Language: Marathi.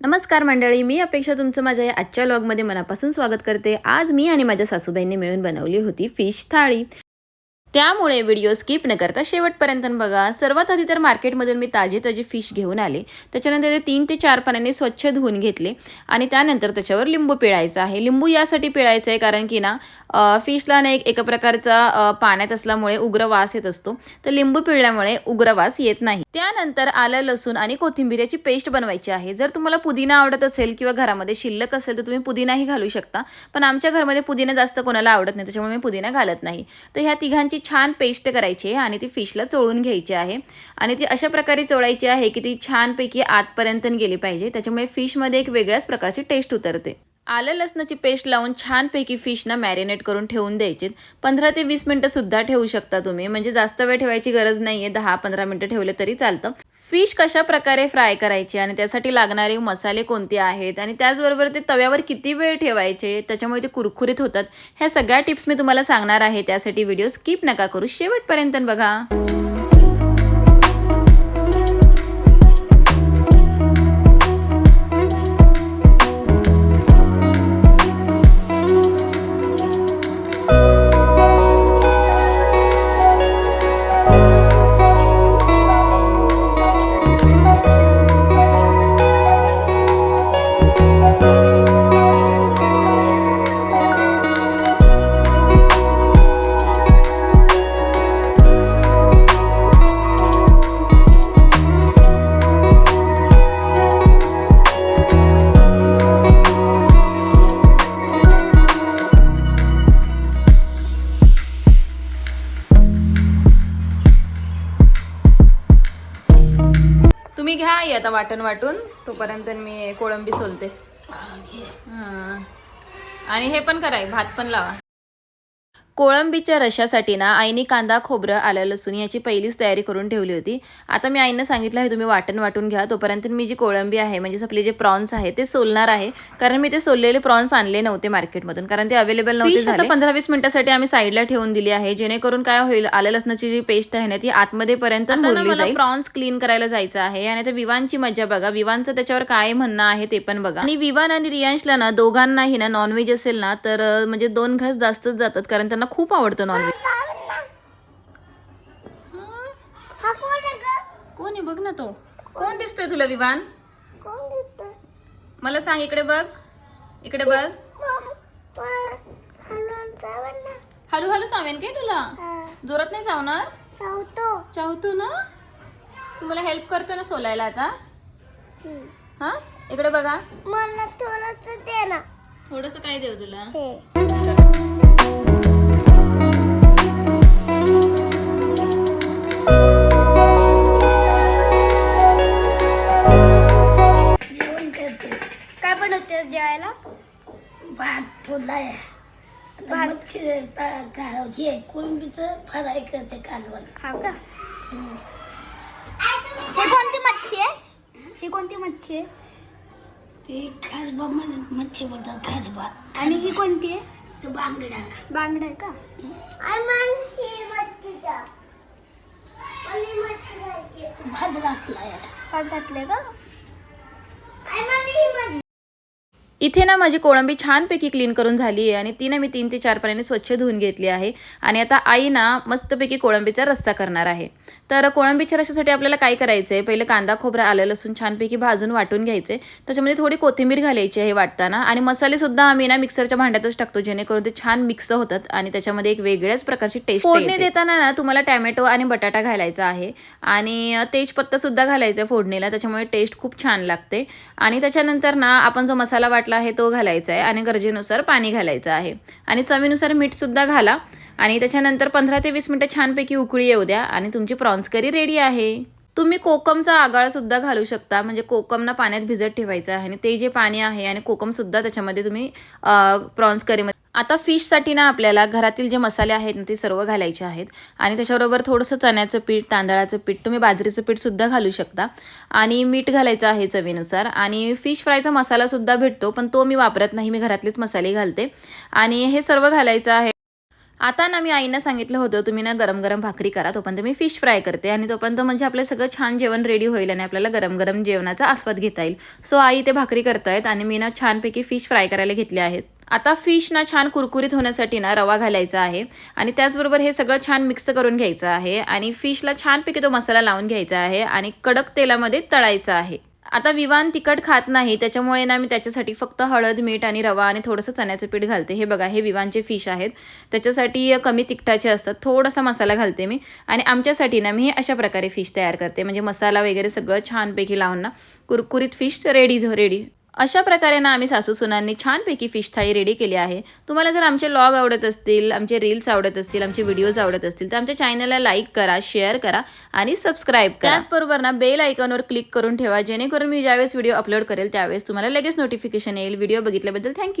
नमस्कार मंडळी मी अपेक्षा तुमचं माझ्या या आजच्या लॉगमध्ये मनापासून स्वागत करते. आज मी आणि माझ्या सासूबाईंनी मिळून बनवली होती फिश थाळी. त्यामुळे व्हिडिओ स्किप न करता शेवटपर्यंत बघा. सर्वात आधी तर मार्केटमधून मी ताजी ताजी फिश घेऊन आले. त्याच्यानंतर ते तीन ते चार पाण्याने स्वच्छ धुवून घेतले. आणि त्यानंतर त्याच्यावर लिंबू पिळायचा आहे. लिंबू यासाठी पिळायचं आहे कारण की ना फिशला ना एक एका प्रकारचा पाण्यात असल्यामुळे उग्र वास येत असतो. तर लिंबू पिळल्यामुळे उग्र वास येत नाही. त्यानंतर आलं लसूण आणि कोथिंबीर याची पेस्ट बनवायची आहे. जर तुम्हाला पुदिना आवडत असेल किंवा घरामध्ये शिल्लक असेल तर तुम्ही पुदिनाही घालू शकता. पण आमच्या घरामध्ये पुदिना जास्त कोणाला आवडत नाही. त्याच्यामुळे मी पुदिना घालत नाही. तर ह्या तिघांची छान पेस्ट करायची आहे आणि ती फिशला चोळून घ्यायची आहे. आणि ती अशा प्रकारे चोळायची आहे की ती छानपैकी आतपर्यंत गेली पाहिजे. त्याच्यामुळे फिशमध्ये एक वेगळ्याच प्रकारची टेस्ट उतरते. आलं लसणाची पेस्ट लावून छानपैकी फिशना मॅरिनेट करून ठेवून द्यायचे. पंधरा ते वीस मिनटंसुद्धा ठेवू शकता तुम्ही. म्हणजे जास्त वेळ ठेवायची गरज नाही आहे दहा पंधरा मिनटं ठेवले तरी चालतं. फिश कशा प्रकारे फ्राय करायचे आणि त्यासाठी लागणारे मसाले कोणते आहेत? आणि त्याचबरोबर ते तव्यावर किती वेळ ठेवायचे? त्याच्यामुळे ते कुरकुरीत होतात. ह्या सगळ्या टिप्स मी तुम्हाला सांगणार आहे. त्यासाठी व्हिडिओ स्किप नका करू. शेवटपर्यंत बघा. तुम्ही घ्या आई आता वाटण वाटून. तोपर्यंत मी कोळंबी सोलते. आणि हे पण कराय भात पण लावा. कोळंबीच्या रशासाठी ना आईने कांदा खोबरं आलं लसूण याची पहिलीच तयारी करून ठेवली होती. आता मी आईनं सांगितलं आहे तुम्ही वाटण वाटून घ्या. तोपर्यंत मी जी कोळंबी आहे म्हणजे आपले जे प्रॉन्स आहे ते सोलणार आहे. कारण मी ते सोललेले प्रॉन्स आणले नव्हते मार्केटमधून. कारण ते अवेलेबल नव्हते झाले. पंधरा वीस मिनिटासाठी आम्ही साईडला ठेवून दिली आहे. जेणेकरून काय होईल आलं लसणाची जी पेस्ट आहे ना ती आतमध्ये पर्यंत जाईल. प्रॉन्स क्लीन करायला जायचं आहे. आणि आता विवानची मजा बघा. विवानचं त्याच्यावर काय म्हणणं आहे ते पण बघा. आणि विवान आणि रियांशला ना दोघांनाही ना नॉनव्हेज असेल ना तर म्हणजे दोन घास जास्तच जातात. कारण त्यांना खूप आवडतं नॉनव्हेज कोण बघ ना तो. कोण दिसतोय तुला विवान? मला सांग इकडे बघ. इकडे बघ. हळू हळू चावेन काय तुला? जोरात नाही चावणार? चावतो. ना? तुम्हाला हेल्प करतो ना सोलायला आता. हा? इकडे बघा. मला थोडंसं दे ना. थोडस काय देऊ तुला? मच्छी ता- का- हे फ्राय करते कालवण? हा का? हे कोणती मच्छी आहे? ही कोणती मच्छी आहे? ते खारबा मध्ये मच्छी बोलतात खारबा. आणि ही कोणती आहे? तो बांगडा. बांगडा आहे का? भात घातलाय. भात घातले का? इथे ना माझी कोळंबी छानपैकी क्लीन करून झाली आहे आणि ती ना मी तीन ते चार पाण्याने स्वच्छ धुवून घेतली आहे. आणि आता आई ना मस्तपैकी कोळंबीचा रस्सा करणार आहे. तर कोळंबीच्या रस्स्यासाठी आपल्याला काय करायचं आहे पहिले कांदा खोबरा आलं लसूण छानपैकी भाजून वाटून घ्यायचे त्याच्यामध्ये थोडी कोथिंबीर घालायची आहे वाटताना. आणि मसालेसुद्धा आम्ही ना मिक्सरच्या भांड्यातच टाकतो जेणेकरून ते छान मिक्स होतात आणि त्याच्यामध्ये एक वेगळ्याच प्रकारची टेस्ट फोडणी देताना ना तुम्हाला टॅमॅटो आणि बटाटा घालायचा आहे. आणि तेजपत्तासुद्धा घालायचा आहे फोडणीला. त्याच्यामुळे टेस्ट खूप छान लागते. आणि त्याच्यानंतर ना आपण जो मसाला वाटला आहे तो घालायचा आहे आणि गरजेनुसार पाणी घालायचं आहे. आणि चवीनुसार मीठसुद्धा घाला आणि त्याच्यानंतर पंधरा ते वीस मिनटं छानपैकी उकळी येऊ द्या आणि तुमची प्रॉन्स करी रेडी आहे. तुम्ही कोकमचा आगाळसुद्धा घालू शकता म्हणजे कोकमना पाण्यात भिजत ठेवायचं आहे आणि ते जे पाणी आहे आणि कोकमसुद्धा त्याच्यामध्ये तुम्ही प्रॉन्स करीमध्ये आता फिशसाठी ना आपल्याला घरातील जे मसाले आहेत ना ते सर्व घालायचे आहेत. आणि त्याच्याबरोबर थोडंसं चण्याचं पीठ तांदळाचं पीठ तुम्ही बाजरीचं पीठसुद्धा घालू शकता. आणि मीठ घालायचं आहे चवीनुसार. आणि फिश फ्रायचा मसालासुद्धा भेटतो पण तो मी वापरत नाही. मी घरातलेच मसाले घालते. आणि हे सर्व घालायचं आहे आता ना मी आईनं सांगितलं होतं तुम्ही ना गरम गरम भाकरी करा तोपर्यंत मी फिश फ्राय करते आणि तोपर्यंत म्हणजे आपलं सगळं छान जेवण रेडी होईल आणि आपल्याला गरम गरम जेवणाचा आस्वाद घेता येईल. सो आई ते भाकरी करतायत आणि मी ना छानपैकी फिश फ्राय करायला घेतले आहेत. आता फिश ना छान कुरकुरीत होण्यासाठी ना रवा घालायचा आहे आणि त्याचबरोबर हे सगळं छान मिक्स करून घ्यायचं आहे आणि फिशला छानपैकी तो मसाला लावून घ्यायचा आहे आणि कडक तेलामध्ये तळायचा आहे. आता विवान तिखट खात नाही त्याच्यामुळे ना मी त्याच्यासाठी फक्त हळद मीठ आणि रवा आणि थोडंसं चण्याचं पीठ घालते. हे बघा हे विवानचे फिश आहेत. त्याच्यासाठी कमी तिखटाचे असतात. थोडासा मसाला घालते मी. आणि आमच्यासाठी ना मी हे अशा प्रकारे फिश तयार करते. म्हणजे मसाला वगैरे सगळं छानपैकी लावून ना कुरकुरीत फिश रेडी रेडी अशा प्रकारे ना आम्ही सासू सुनांनी छानपैकी फिश थाळी रेडी केली आहे. तुम्हाला जर आमचे लॉग आवडत असतील आमचे रील्स आवडत असतील आमचे व्हिडिओज आवडत असतील तर आमच्या चॅनलला लाईक करा शेअर करा आणि सबस्क्राईब करा. त्याचबरोबर ना बेल आयकॉनवर क्लिक करून ठेवा जेणेकरून मी ज्यावेळेस व्हिडिओ अपलोड करेल त्यावेळेस तुम्हाला लगेच नोटिफिकेशन येईल. Video बघितल्याबद्दल thank you